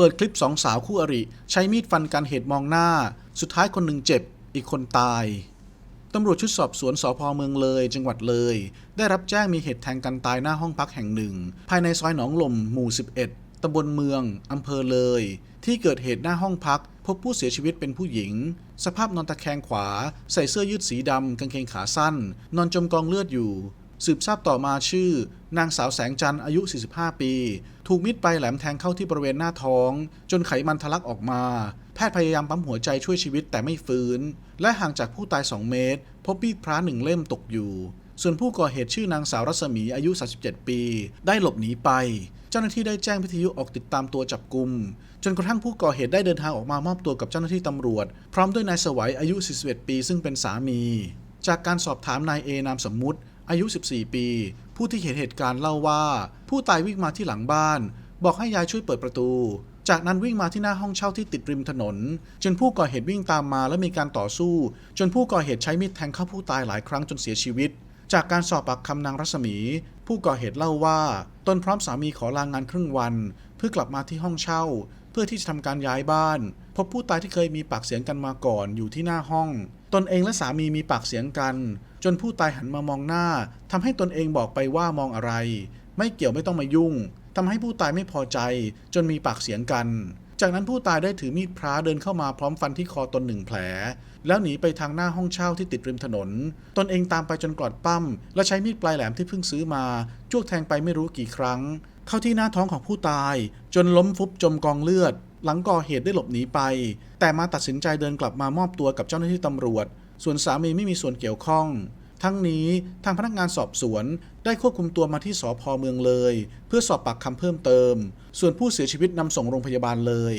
เปิดคลิปสองสาวคู่อริ ใช้มีดฟันกันเหตุมองหน้า สุดท้ายคนหนึ่งเจ็บ อีกคนตาย ตำรวจชุดสอบสวนสพเมืองเลย จังหวัดเลย ได้รับแจ้งมีเหตุแทงกันตายหน้าห้องพักแห่งหนึ่ง ภายในซอยหนองลมหมู่ 11 ตำบลเมือง อำเภอเลย ที่เกิดเหตุหน้าห้องพัก พบผู้เสียชีวิตเป็นผู้หญิง สภาพนอนตะแคงขวา ใส่เสื้อยืดสีดำกางเกงขาสั้น นอนจมกองเลือดอยู่ สืบทราบต่อมาชื่อ นางสาวแสงจันทร์อายุ 45 ปี ถูกมิดปลายแหลมแทงเข้าที่บริเวณหน้าท้อง จนไขมันทะลักออกมา แพทย์พยายามปั๊มหัวใจช่วยชีวิตแต่ไม่ฟื้น และห่างจากผู้ตาย 2 เมตร พบมีดพระหนึ่งเล่มตกอยู่ ส่วนผู้ก่อเหตุชื่อนางสาวรัศมีอายุ 37 ปี ได้หลบหนีไป เจ้าหน้าที่ได้แจ้งวิทยุออกติดตามตัวจับกุมจนกระทั่งผู้ก่อเหตุได้เดินทางออกมามอบตัวกับเจ้าหน้าที่ตำรวจ พร้อมด้วยนายสวัยอายุ 41 ปี ซึ่งเป็นสามี จากการสอบถามนายเอนามสมมุติ อายุ 14 ปี ผู้ที่เห็นเหตุการณ์เล่าว่า ผู้ตายวิ่งมาที่หลังบ้าน บอกให้ยายช่วยเปิดประตู จากนั้นวิ่งมาที่หน้าห้องเช่าที่ติดริมถนน จนผู้ก่อเหตุวิ่งตามมาและมีการต่อสู้ จนผู้ก่อเหตุใช้มีดแทงเข้าผู้ตายหลายครั้งจนเสียชีวิต จากการสอบปากคำนางรัศมี ผู้ก่อเหตุเล่าว่าตนพร้อมสามีขอลางงานครึ่งวัน เพื่อกลับมาที่ห้องเช่า เพื่อที่จะทำการย้ายบ้าน พบผู้ตายที่เคยมีปากเสียงกันมาก่อนอยู่ที่หน้าห้อง ตนเองและสามีมีปากเสียงกัน จนผู้ตายหันมามองหน้าทำให้ตนเองบอกไปว่ามองอะไร ไม่เกี่ยวไม่ต้องมายุ่งทำให้ผู้ตายไม่พอใจ จนมีปากเสียงกัน จากนั้นผู้ตายได้ถือมีดพระเดินเข้ามาพร้อมฟันที่คอตนหนึ่งแผล แล้วหนีไปทางหน้าห้องเช่าที่ติดริมถนน ตนเองตามไปจนกอดปั้ม และใช้มีดปลายแหลมที่เพิ่งซื้อมาจ้วงแทงไปไม่รู้กี่ครั้ง เข้าที่หน้าท้องของผู้ตาย จนล้มฟุบจมกองเลือด หลังก่อเหตุได้หลบหนีไป แต่มาตัดสินใจเดินกลับมามอบตัวกับเจ้าหน้าที่ตำรวจ ส่วนสามีไม่มีส่วนเกี่ยวข้อง ทั้งนี้ทางพนักงานสอบสวนได้ควบคุมตัวมาที่สพเมืองเลย เพื่อสอบปากคำเพิ่มเติม ส่วนผู้เสียชีวิตนำส่งโรงพยาบาลเลย